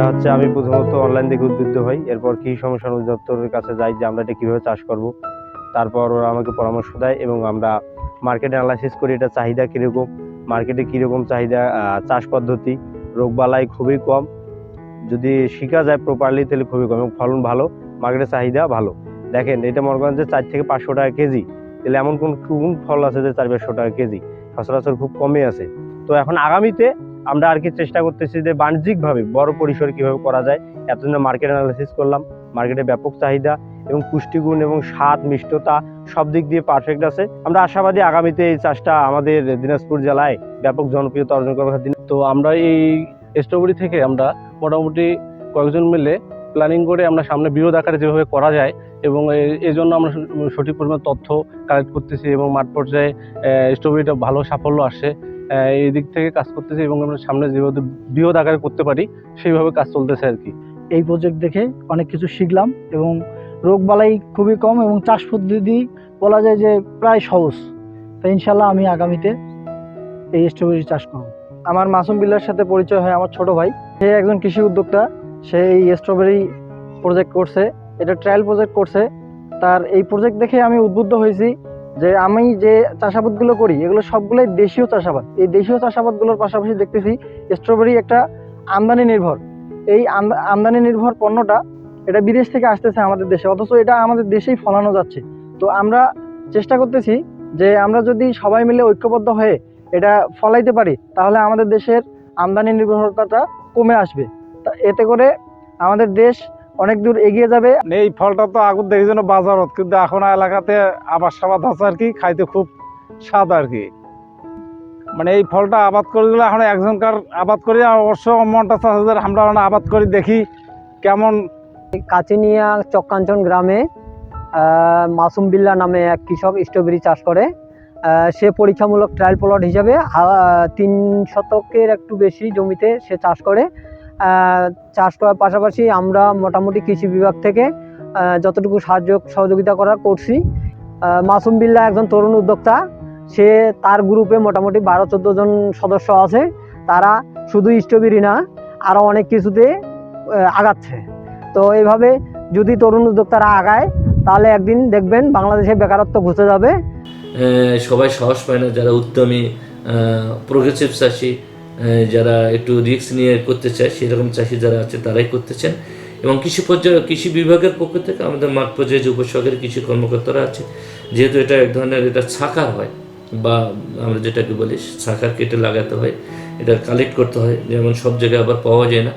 এটা হচ্ছে আমি প্রথমত অনলাইন থেকে উদ্বুদ্ধ হই। এরপর কৃষি সমস্যার অধিদপ্তরের কাছে যাই, যে আমরা এটা কীভাবে চাষ করব। তারপর ওরা আমাকে পরামর্শ দেয় এবং আমরা মার্কেট অ্যানালাইসিস করি এটা চাহিদা কীরকম মার্কেটে কীরকম চাহিদা চাষ পদ্ধতি রোগবালাই খুবই কম। যদি শিখা যায় প্রপারলি তাহলে খুবই কম এবং ফলন ভালো মার্কেটে চাহিদা ভালো। দেখেন, এটা মনে করেন যে চার থেকে পাঁচশো টাকা কেজি। তাহলে এমন কোন কোন ফল আছে যে চার পাঁচশো টাকা কেজি? সচরাচর খুব কমই আছে। তো এখন আগামীতে আমরা আর কি চেষ্টা করতেছি যে বাণিজ্যিকভাবে বড় পরিসরে কীভাবে করা যায়। এতদিন মার্কেট অ্যানালাইসিস করলাম মার্কেটে ব্যাপক চাহিদা এবং পুষ্টিগুণ এবং স্বাদ, মিষ্টতা সব দিক দিয়ে পারফেক্ট আছে। আমরা আশাবাদী আগামীতে এই চাষটা আমাদের দিনাজপুর জেলায় ব্যাপক জনপ্রিয়তা অর্জন করবে দিন তো আমরা এই স্ট্রবেরি থেকে আমরা মোটামুটি কয়েকজন মিলে প্ল্যানিং করে আমরা সামনে বৃহৎ আকারে যেভাবে করা যায় এবং এই- জন্য আমরা সঠিক পরিমাণ তথ্য কালেক্ট করতেছি এবং মাঠ পর্যায়ে স্ট্রবেরিটা ভালো সাফল্য আসে এই দিক থেকে কাজ করতেছি এবং আমরা সামনে যেভাবে বৃহৎ আকারে করতে পারি, সেইভাবে কাজ চলতেছে আর কি। এই প্রজেক্ট দেখে অনেক কিছু শিখলাম এবং রোগবালাই খুবই কম এবং চাষ পদ্ধতি বলা যায় যে প্রায় সহজ। তো ইনশাল্লাহ আমি আগামীতে এই স্ট্রবেরি চাষ করব। আমার মাসুম বিল্লার সাথে পরিচয় হয় আমার ছোট ভাই। সে একজন কৃষি উদ্যোক্তা। সে এই স্ট্রবেরি প্রজেক্ট করছে, এটা ট্রায়াল প্রজেক্ট করছে। তার এই প্রজেক্ট দেখে আমি উদ্বুদ্ধ হয়েছি। যে আমি যে চাষাবাদগুলো করি, এগুলো সবগুলোই দেশীয় চাষাবাদ। এই দেশীয় চাষাবাদগুলোর পাশাপাশি দেখতেছি স্ট্রবেরি একটা আমদানি নির্ভর। এই আমদা- আমদানি নির্ভর পণ্যটা এটা বিদেশ থেকে আসতেছে আমাদের দেশে, অথচ এটা আমাদের দেশেই ফলানো যাচ্ছে। তো আমরা চেষ্টা করতেছি যে আমরা যদি সবাই মিলে ঐক্যবদ্ধ হয়ে এটা ফলাইতে পারি, তাহলে আমাদের দেশের আমদানি নির্ভরতাটা কমে আসবে। এতে করে আমাদের দেশ অনেক দূর এগিয়ে যাবে। এই ফলটা তো আগুন দেখি যেন বাজারত কিন্তু এখন এলাকাতে আবাদ সাবাদ আছে আর কি খাইতে খুব স্বাদ আর কি। মানে এই ফলটা আবাদ করে দিলে এখন একজনকার আবাদ করি অবশ্য মনটা যে আমরা মানে আবাদ করি দেখি কেমন। কাচিনিয়া চক্কাঞ্চন গ্রামে মাসুম বিল্লা নামে এক কৃষক স্ট্রবেরি চাষ করে। সে পরীক্ষামূলক ট্রায়াল প্লট হিসাবে তিন শতকের একটু বেশি জমিতে সে চাষ করে। চাষ করার পাশাপাশি আমরা মোটামুটি কৃষি বিভাগ থেকে যতটুকু সাহায্য, সহযোগিতা করার করছি। মাসুম বিল্লা একজন তরুণ উদ্যোক্তা। সে তার গ্রুপে মোটামুটি বারো, চোদ্দ জন সদস্য আছে। তারা শুধু স্ট্রবেরি না আরও অনেক কিছুতে আগাচ্ছে। তো এইভাবে যদি তরুণ উদ্যোক্তারা আগায়, তাহলে একদিন দেখবেন বাংলাদেশে বেকারত্ব ঘুচে যাবে। সবাই সাহস পায় না, যারা উদ্যমী প্রগ্রেসিভ চাষি। যারা একটু রিস্ক নিয়ে করতে চায়, সেরকম চাষি যারা আছে তারাই করতে চান। এবং কৃষি পর্যায়ে, কৃষি বিভাগের পক্ষ থেকে আমাদের মাঠ পর্যায়ে যে উপসহকারী কৃষি কর্মকর্তারা আছে, যেহেতু এটা এক ধরনের এটা শাখা হয়, বা আমরা যেটাকে বলি, ছাকার কেটে লাগাতে হয়, এটা কালেক্ট করতে হয়, যেমন সব জায়গায় আবার পাওয়া যায় না।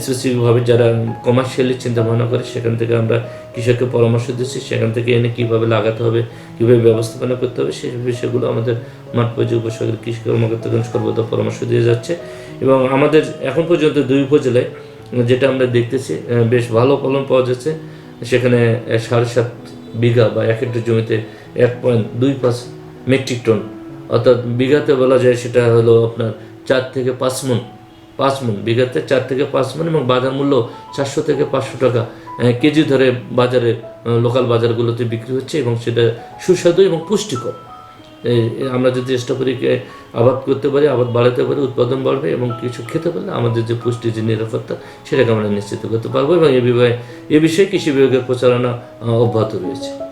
স্পেসিফিকভাবে যারা কমার্শিয়ালি চিন্তা ভাবনা করে, সেখান থেকে আমরা কৃষককে পরামর্শ দিচ্ছি, সেখান থেকে এনে কীভাবে লাগাতে হবে, কীভাবে ব্যবস্থাপনা করতে হবে, সেই বিষয়গুলো আমাদের মাঠ পর্যায়ে উপসাগরের কৃষি কর্মকর্তাগণ সর্বদা পরামর্শ দিয়ে যাচ্ছে। এবং আমাদের এখন পর্যন্ত দুই উপজেলায় যেটা আমরা দেখতেছি বেশ ভালো ফলন পাওয়া যাচ্ছে। সেখানে সাড়ে সাত বিঘা বা এক হেক্টর জমিতে এক পয়েন্ট দুই পাঁচ মেট্রিক টন, অর্থাৎ বিঘাতে বলা যায় সেটা হলো আপনার চার থেকে পাঁচ মন পাঁচ মন বিঘাতে চার থেকে পাঁচ মন এবং বাজার মূল্য চারশো থেকে পাঁচশো টাকা। কেজি ধরে বাজারে লোকাল বাজারগুলোতে বিক্রি হচ্ছে এবং সেটা সুস্বাদু এবং পুষ্টিকর। আমরা যদি স্ট্রবেরিকে আবাদ করতে পারি, আবাদ বাড়াতে পারি, উৎপাদন বাড়বে এবং কিছু খেতে পারলে আমাদের যে পুষ্টি যে নিরাপত্তা, সেটাকে আমরা নিশ্চিত করতে পারব এবং এ বিভাগে, এ বিষয়ে কৃষি বিভাগের প্রচারণা অব্যাহত রয়েছে।